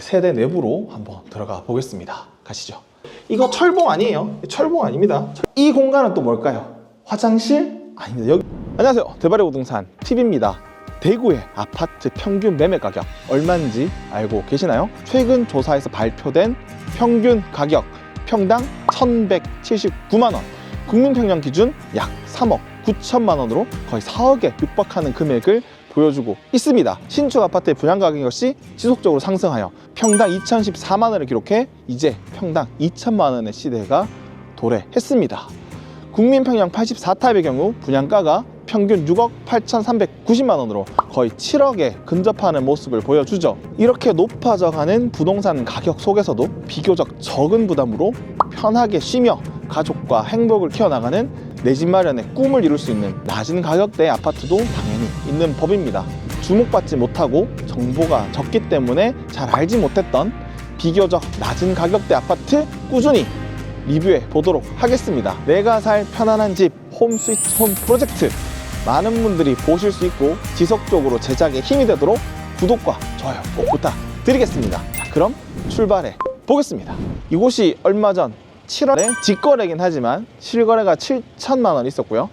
이제 세대 내부로 한번 들어가 보겠습니다. 가시죠. 이거 철봉 아니에요. 철봉 아닙니다. 이 공간은 또 뭘까요? 화장실? 아닙니다. 여기. 안녕하세요. 대발의 부동산 TV입니다. 대구의 아파트 평균 매매 가격 얼마인지 알고 계시나요? 최근 조사에서 발표된 평균 가격 평당 1,179만 원. 국민 평형 기준 약 3억 9천만 원으로 거의 4억에 육박하는 금액을 보여주고 있습니다. 신축 아파트의 분양 가격 역시 지속적으로 상승하여 평당 2,014만 원을 기록해 이제 평당 2천만 원의 시대가 도래했습니다. 국민 평형 84타입의 경우 분양가가 평균 6억 8,390만 원으로 거의 7억에 근접하는 모습을 보여주죠. 이렇게 높아져가는 부동산 가격 속에서도 비교적 적은 부담으로 편하게 쉬며 가족과 행복을 키워나가는 내 집 마련의 꿈을 이룰 수 있는 낮은 가격대의 아파트도 있는 법입니다. 주목받지 못하고 정보가 적기 때문에 잘 알지 못했던 비교적 낮은 가격대 아파트 꾸준히 리뷰해 보도록 하겠습니다. 내가 살 편안한 집 홈 스위트 홈 프로젝트 많은 분들이 보실 수 있고 지속적으로 제작에 힘이 되도록 구독과 좋아요 꼭 부탁드리겠습니다. 자, 그럼 출발해 보겠습니다. 이곳이 얼마 전 7월에 직거래긴 하지만 실거래가 7천만 원 있었고요.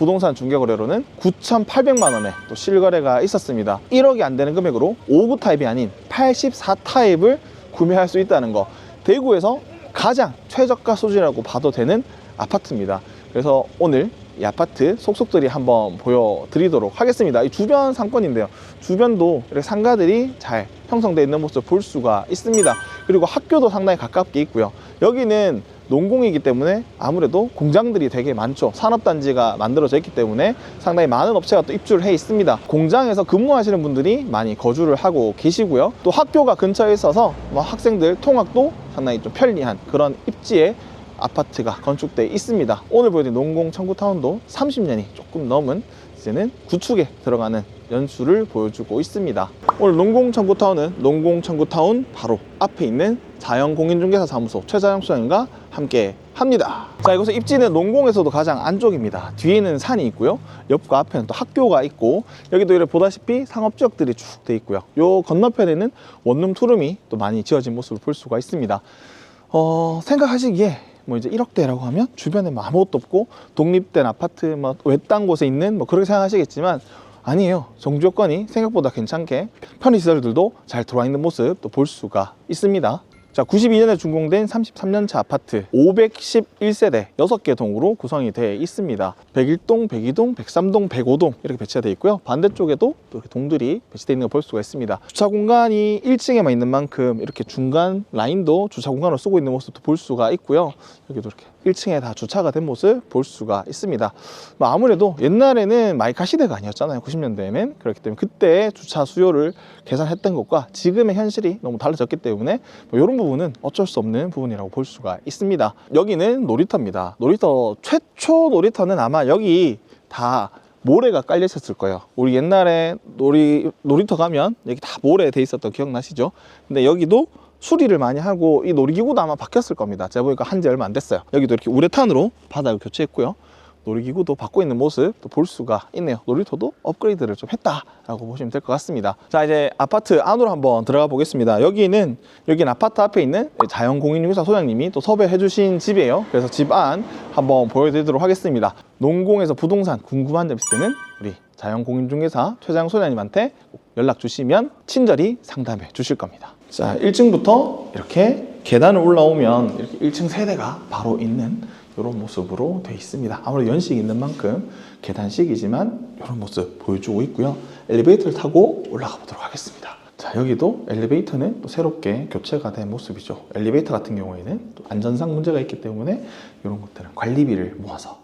또 부동산 중개거래로는 9,800만 원에 또 실거래가 있었습니다. 1억이 안 되는 금액으로 5구 타입이 아닌 84 타입을 구매할 수 있다는 거. 대구에서 가장 최저가 수준이라고 봐도 되는 아파트입니다. 그래서 오늘 이 아파트 속속들이 한번 보여드리도록 하겠습니다. 이 주변 상권인데요. 주변도 이렇게 상가들이 잘 형성되어 있는 모습 볼 수가 있습니다. 그리고 학교도 상당히 가깝게 있고요. 여기는 농공이기 때문에 아무래도 공장들이 되게 많죠. 산업단지가 만들어져 있기 때문에 상당히 많은 업체가 또 입주를 해 있습니다. 공장에서 근무하시는 분들이 많이 거주를 하고 계시고요. 또 학교가 근처에 있어서 뭐 학생들 통학도 상당히 좀 편리한 그런 입지에 아파트가 건축되어 있습니다. 오늘 보여드린 농공 청구타운도 30년이 조금 넘은 이제는 구축에 들어가는 연수를 보여주고 있습니다. 오늘 농공 청구타운은 농공 청구타운 바로 앞에 있는 자연공인중개사 사무소 최자영 소장님과 함께 합니다. 자, 이곳의 입지는 농공에서도 가장 안쪽입니다. 뒤에는 산이 있고요. 옆과 앞에는 또 학교가 있고 여기도 이렇게 보다시피 상업지역들이 쭉 돼 있고요. 요 건너편에는 원룸 투룸이 또 많이 지어진 모습을 볼 수가 있습니다. 어, 생각하시기에 뭐 이제 1억대라고 하면 주변에 뭐 아무것도 없고 독립된 아파트 뭐 외딴 곳에 있는 뭐 그렇게 생각하시겠지만 아니에요. 정주 여건이 생각보다 괜찮게 편의시설들도 잘 들어와 있는 모습 또 볼 수가 있습니다. 자, 92년에 준공된 33년차 아파트 511세대 6개 동으로 구성이 되어 있습니다. 101동, 102동, 103동, 105동 이렇게 배치가 되어 있고요. 반대쪽에도 또 이렇게 동들이 배치되어 있는 걸 볼 수가 있습니다. 주차 공간이 1층에만 있는 만큼 이렇게 중간 라인도 주차 공간으로 쓰고 있는 모습도 볼 수가 있고요. 여기도 이렇게 1층에 다 주차가 된 모습 볼 수가 있습니다. 뭐 아무래도 옛날에는 마이카 시대가 아니었잖아요. 90년대에는. 그렇기 때문에 그때 주차 수요를 계산했던 것과 지금의 현실이 너무 달라졌기 때문에 뭐 이런 부분은 어쩔 수 없는 부분이라고 볼 수가 있습니다. 여기는 놀이터입니다. 놀이터 최초 놀이터는 아마 여기 다 모래가 깔려 있었을 거예요. 우리 옛날에 놀이 놀이터 가면 여기 다 모래 돼 있었던 기억 나시죠? 근데 여기도 수리를 많이 하고 이 놀이기구도 아마 바뀌었을 겁니다. 제가 보니까 한 지 얼마 안 됐어요. 여기도 이렇게 우레탄으로 바닥을 교체했고요. 놀이기구도 바꿔 있는 모습 또 볼 수가 있네요. 놀이터도 업그레이드를 좀 했다라고 보시면 될 것 같습니다. 자 이제 아파트 안으로 한번 들어가 보겠습니다. 여기는 여기는 아파트 앞에 있는 자연공인중개사 소장님이 또 섭외해 주신 집이에요. 그래서 집 안 한번 보여드리도록 하겠습니다. 농공에서 부동산 궁금한 점 있을 때는 우리 자연공인중개사 최장 소장님한테 꼭 연락 주시면 친절히 상담해 주실 겁니다. 자 1층부터 이렇게 계단을 올라오면 이렇게 1층 세대가 바로 있는 이런 모습으로 되어 있습니다. 아무래도 연식이 있는 만큼 계단식이지만 이런 모습 보여주고 있고요. 엘리베이터를 타고 올라가 보도록 하겠습니다. 자 여기도 엘리베이터는 또 새롭게 교체가 된 모습이죠. 엘리베이터 같은 경우에는 또 안전상 문제가 있기 때문에 이런 것들은 관리비를 모아서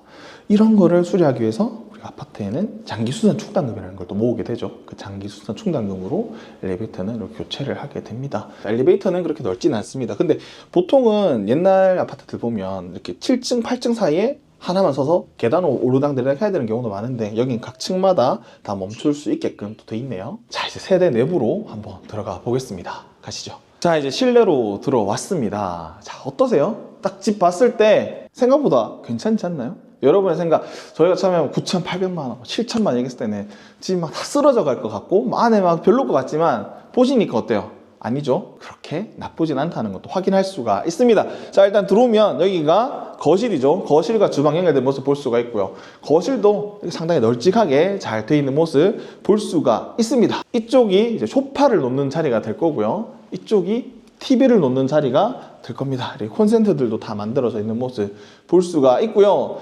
이런 거를 수리하기 위해서 아파트에는 장기수선 충당금이라는 걸 또 모으게 되죠. 그 장기수선 충당금으로 엘리베이터는 이렇게 교체를 하게 됩니다. 엘리베이터는 그렇게 넓지는 않습니다. 근데 보통은 옛날 아파트들 보면 이렇게 7층, 8층 사이에 하나만 서서 계단을 오르락내리락 해야 되는 경우도 많은데 여긴 각 층마다 다 멈출 수 있게끔 또 돼 있네요. 자 이제 세대 내부로 한번 들어가 보겠습니다. 가시죠. 자 이제 실내로 들어왔습니다. 자 어떠세요? 딱 집 봤을 때 생각보다 괜찮지 않나요? 여러분의 생각 저희가 처음에 9,800만 원, 7천만 원 얘기했을 때는 집막다 쓰러져 갈 것 같고 막 안에 막 별로일 것 같지만 보시니까 어때요? 아니죠. 그렇게 나쁘진 않다는 것도 확인할 수가 있습니다. 자, 일단 들어오면 여기가 거실이죠. 거실과 주방 연결된 모습 볼 수가 있고요. 거실도 상당히 널찍하게 잘 돼 있는 모습 볼 수가 있습니다. 이쪽이 이제 소파를 놓는 자리가 될 거고요. 이쪽이 TV를 놓는 자리가 될 겁니다. 콘센트들도 다 만들어져 있는 모습 볼 수가 있고요.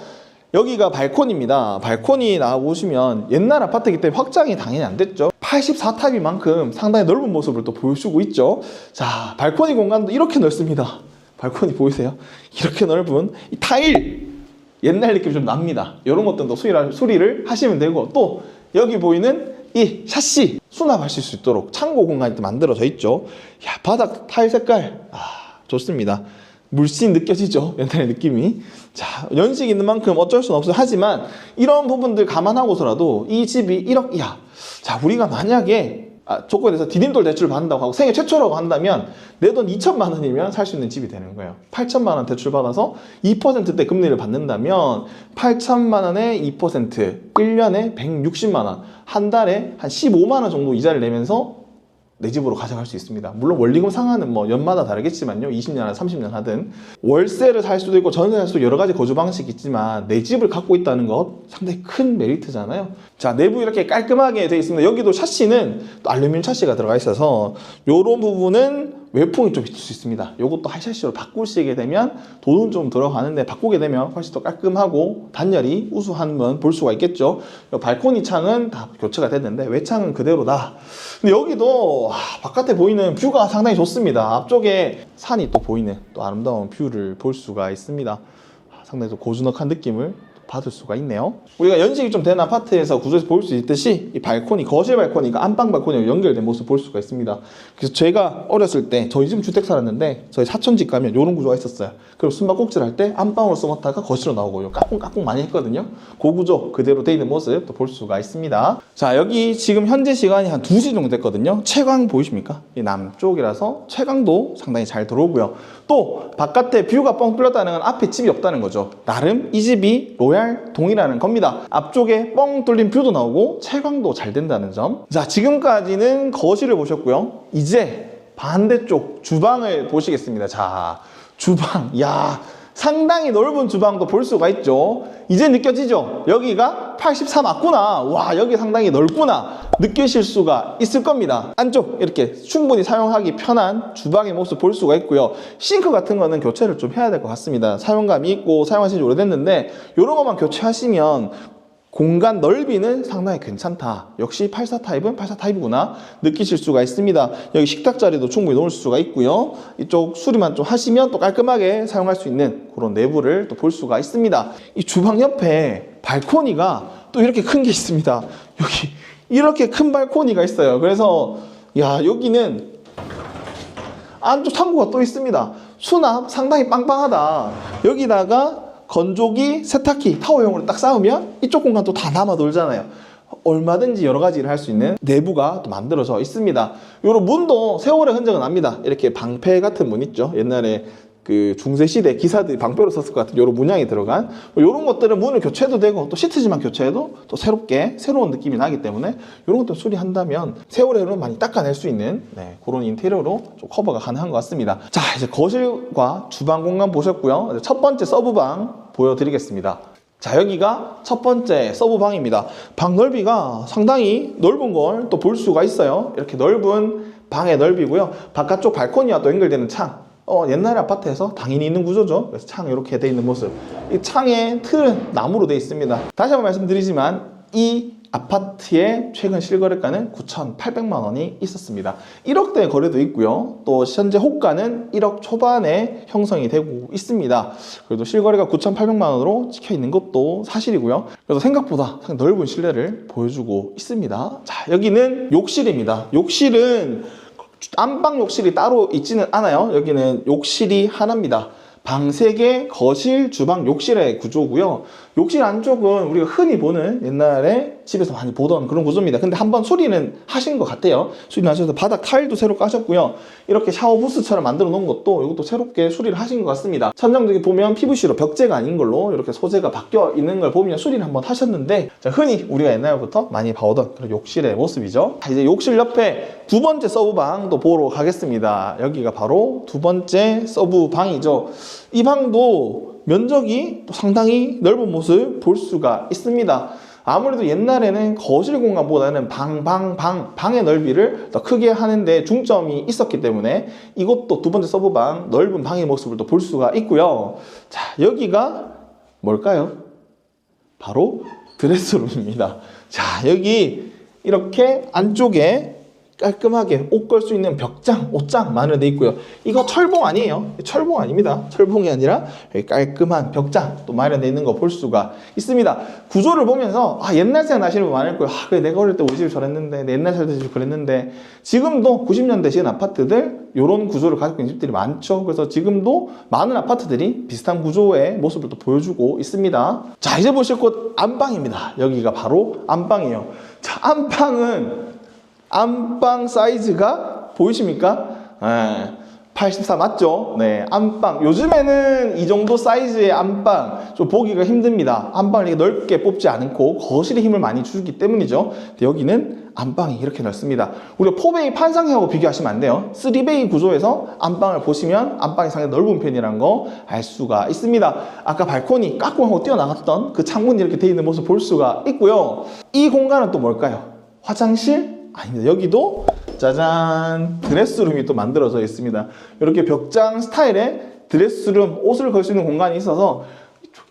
여기가 발코니입니다. 발코니 나와보시면 옛날 아파트이기 때문에 확장이 당연히 안 됐죠. 84탑인 만큼 상당히 넓은 모습을 또 보여주고 있죠. 자, 발코니 공간도 이렇게 넓습니다. 발코니 보이세요? 이렇게 넓은 이 타일 옛날 느낌 좀 납니다. 이런 것들도 수리를, 수리를 하시면 되고 또 여기 보이는 이 샤시 수납하실 수 있도록 창고 공간이 또 만들어져 있죠. 야 바닥 타일 색깔 아 좋습니다. 물씬 느껴지죠? 옛날의 느낌이. 자 연식 있는 만큼 어쩔 수는 없어요. 하지만 이런 부분들 감안하고서라도 이 집이 1억 이하 자 우리가 만약에 아, 조건에서 디딤돌 대출 받는다고 하고 생애 최초라고 한다면 내 돈 2천만 원이면 살 수 있는 집이 되는 거예요. 8천만 원 대출 받아서 2%대 금리를 받는다면 8천만 원에 2% 1년에 160만 원 한 달에 한 15만 원 정도 이자를 내면서 내 집으로 가져갈 수 있습니다. 물론 원리금 상한은 뭐 연마다 다르겠지만요. 20년, 30년 하든 월세를 살 수도 있고 전세 살 수도 여러 가지 거주 방식이 있지만 내 집을 갖고 있다는 것 상당히 큰 메리트잖아요. 자 내부 이렇게 깔끔하게 되어 있습니다. 여기도 샤시는 또 알루미늄 샤시가 들어가 있어서 이런 부분은 외풍이 좀 있을 수 있습니다. 이것도 하이샤시로 바꾸시게 되면 돈은 좀 들어가는데 바꾸게 되면 훨씬 더 깔끔하고 단열이 우수한 건 볼 수가 있겠죠. 이 발코니 창은 다 교체가 됐는데 외창은 그대로다. 근데 여기도 아, 바깥에 보이는 뷰가 상당히 좋습니다. 앞쪽에 산이 또 보이는 또 아름다운 뷰를 볼 수가 있습니다. 아, 상당히 또 고즈넉한 느낌을 받을 수가 있네요. 우리가 연식이 좀 된 아파트에서 구조에서 볼 수 있듯이 이 발코니, 거실 발코니가 안방 발코니와 연결된 모습 볼 수가 있습니다. 그래서 제가 어렸을 때 저희 집 주택 살았는데 저희 사촌 집 가면 이런 구조가 있었어요. 그리고 숨바꼭질 할 때 안방으로 써먹다가 거실로 나오고 까꿍까꿍 많이 했거든요. 그 구조 그대로 돼 있는 모습 또 볼 수가 있습니다. 자 여기 지금 현재 시간이 한 2시 정도 됐거든요. 채광 보이십니까? 이 남쪽이라서 채광도 상당히 잘 들어오고요. 또 바깥에 뷰가 뻥 뚫렸다는 건 앞에 집이 없다는 거죠. 나름 이 집이 로얄 동이라는 겁니다. 앞쪽에 뻥 뚫린 뷰도 나오고 채광도 잘 된다는 점. 자 지금까지는 거실을 보셨고요. 이제 반대쪽 주방을 보시겠습니다. 자 주방 야 상당히 넓은 주방도 볼 수가 있죠. 이제 느껴지죠? 여기가 83 맞구나. 와, 여기 상당히 넓구나. 느끼실 수가 있을 겁니다. 안쪽 이렇게 충분히 사용하기 편한 주방의 모습 볼 수가 있고요. 싱크 같은 거는 교체를 좀 해야 될 것 같습니다. 사용감이 있고 사용하신 지 오래됐는데 이런 것만 교체하시면 공간 넓이는 상당히 괜찮다. 역시 84 타입은 84 타입이구나 느끼실 수가 있습니다. 여기 식탁 자리도 충분히 놓을 수가 있고요. 이쪽 수리만 좀 하시면 또 깔끔하게 사용할 수 있는 그런 내부를 또 볼 수가 있습니다. 이 주방 옆에 발코니가 또 이렇게 큰 게 있습니다. 여기 이렇게 큰 발코니가 있어요. 그래서 야 여기는 안쪽 창고가 또 있습니다. 수납 상당히 빵빵하다. 여기다가 건조기, 세탁기, 타워용으로 딱 쌓으면 이쪽 공간 또 다 남아 돌잖아요. 얼마든지 여러 가지 일을 할수 있는 내부가 또 만들어져 있습니다. 요런 문도 세월의 흔적은 납니다. 이렇게 방패 같은 문 있죠. 옛날에 그 중세 시대 기사들이 방패로 썼을 것 같은 요런 문양이 들어간 요런 것들은 문을 교체도 되고 또 시트지만 교체해도 또 새롭게 새로운 느낌이 나기 때문에 요런 것들 수리한다면 세월의 흐름 많이 닦아낼 수 있는 네, 그런 인테리어로 좀 커버가 가능한 것 같습니다. 자 이제 거실과 주방 공간 보셨고요. 첫 번째 서브방 보여드리겠습니다. 자 여기가 첫 번째 서브 방입니다. 방 넓이가 상당히 넓은 걸 또 볼 수가 있어요. 이렇게 넓은 방의 넓이고요. 바깥쪽 발코니와 또 연결되는 창. 어, 옛날 아파트에서 당연히 있는 구조죠. 그래서 창 이렇게 돼 있는 모습. 이 창의 틀은 나무로 돼 있습니다. 다시 한번 말씀드리지만 이 아파트의 최근 실거래가는 9,800만 원이 있었습니다. 1억대 거래도 있고요. 또 현재 호가는 1억 초반에 형성이 되고 있습니다. 그래도 실거래가 9,800만 원으로 찍혀 있는 것도 사실이고요. 그래서 생각보다 상당히 넓은 실내를 보여주고 있습니다. 자, 여기는 욕실입니다. 욕실은 안방 욕실이 따로 있지는 않아요. 여기는 욕실이 하나입니다. 방 3개, 거실, 주방, 욕실의 구조고요. 욕실 안쪽은 우리가 흔히 보는 옛날에 집에서 많이 보던 그런 구조입니다. 근데 한번 수리는 하신 것 같아요. 수리는 하셔서 바닥 타일도 새로 까셨고요. 이렇게 샤워 부스처럼 만들어 놓은 것도 이것도 새롭게 수리를 하신 것 같습니다. 천장쪽에 보면 PVC로 벽재가 아닌 걸로 이렇게 소재가 바뀌어 있는 걸 보면 수리를 한번 하셨는데 자, 흔히 우리가 옛날부터 많이 봐오던 그런 욕실의 모습이죠. 자, 이제 욕실 옆에 두 번째 서브방도 보러 가겠습니다. 여기가 바로 두 번째 서브방이죠. 이 방도 면적이 또 상당히 넓은 모습 볼 수가 있습니다. 아무래도 옛날에는 거실 공간보다는 방, 방, 방, 방의 넓이를 더 크게 하는데 중점이 있었기 때문에 이것도 두 번째 서브방 넓은 방의 모습을 또 볼 수가 있고요. 자, 여기가 뭘까요? 바로 드레스룸입니다. 자, 여기 이렇게 안쪽에 깔끔하게 옷 걸 수 있는 벽장, 옷장 마련되어 있고요. 이거 철봉 아니에요. 철봉 아닙니다. 철봉이 아니라 깔끔한 벽장 또 마련되어 있는 거 볼 수가 있습니다. 구조를 보면서 아, 옛날 생각 나시는 분 많을 거예요. 아, 그래, 내가 어릴 때 우리 집 저랬는데, 내 옛날 살때 집 그랬는데, 지금도 90년대 지은 아파트들, 이런 구조를 가지고 있는 집들이 많죠. 그래서 지금도 많은 아파트들이 비슷한 구조의 모습을 또 보여주고 있습니다. 자, 이제 보실 곳 안방입니다. 여기가 바로 안방이에요. 자, 안방은 안방 사이즈가 보이십니까? 네, 84 맞죠? 네, 안방. 요즘에는 이 정도 사이즈의 안방 좀 보기가 힘듭니다. 안방을 이렇게 넓게 뽑지 않고 거실에 힘을 많이 주기 때문이죠. 근데 여기는 안방이 이렇게 넓습니다. 우리가 4베이 판상형하고 비교하시면 안 돼요. 3베이 구조에서 안방을 보시면 안방이 상당히 넓은 편이라는 거 알 수가 있습니다. 아까 발코니 까꿍하고 뛰어나갔던 그 창문이 이렇게 돼 있는 모습 볼 수가 있고요. 이 공간은 또 뭘까요? 화장실? 아닙니다. 여기도 짜잔 드레스룸이 또 만들어져 있습니다. 이렇게 벽장 스타일의 드레스룸 옷을 걸 수 있는 공간이 있어서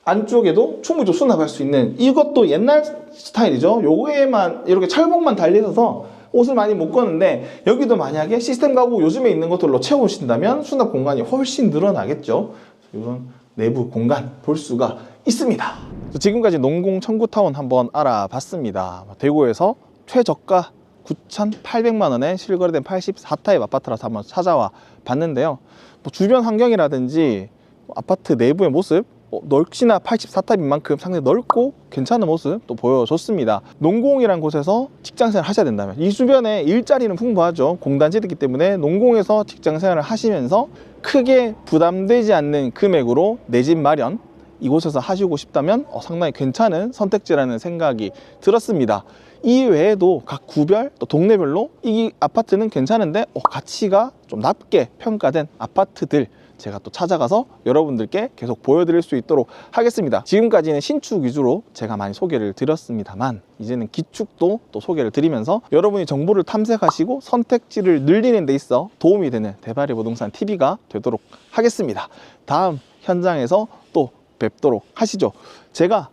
안쪽에도 충분히 좀 수납할 수 있는 이것도 옛날 스타일이죠. 요거에만 이렇게 철봉만 달려 있어서 옷을 많이 못 거는데 여기도 만약에 시스템 가구 요즘에 있는 것들로 채우신다면 수납 공간이 훨씬 늘어나겠죠. 이런 내부 공간 볼 수가 있습니다. 지금까지 농공 청구타운 한번 알아봤습니다. 대구에서 최저가 9,800만 원에 실거래된 84타입 아파트라서 한번 찾아와 봤는데요. 뭐 주변 환경이라든지 뭐 아파트 내부의 모습 어, 널씨나 84타입인 만큼 상당히 넓고 괜찮은 모습 또 보여줬습니다. 농공이란 곳에서 직장생활 하셔야 된다면 이 주변에 일자리는 풍부하죠. 공단지이기 때문에 농공에서 직장생활을 하시면서 크게 부담되지 않는 금액으로 내 집 마련 이곳에서 하시고 싶다면 어, 상당히 괜찮은 선택지라는 생각이 들었습니다. 이 외에도 각 구별 또 동네별로 이 아파트는 괜찮은데 어, 가치가 좀 낮게 평가된 아파트들 제가 또 찾아가서 여러분들께 계속 보여드릴 수 있도록 하겠습니다. 지금까지는 신축 위주로 제가 많이 소개를 드렸습니다만 이제는 기축도 또 소개를 드리면서 여러분이 정보를 탐색하시고 선택지를 늘리는 데 있어 도움이 되는 대발이 부동산 TV가 되도록 하겠습니다. 다음 현장에서 또 뵙도록 하시죠. 제가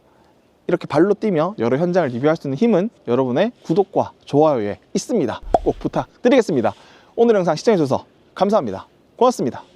이렇게 발로 뛰며 여러 현장을 리뷰할 수 있는 힘은 여러분의 구독과 좋아요에 있습니다. 꼭 부탁드리겠습니다. 오늘 영상 시청해주셔서 감사합니다. 고맙습니다.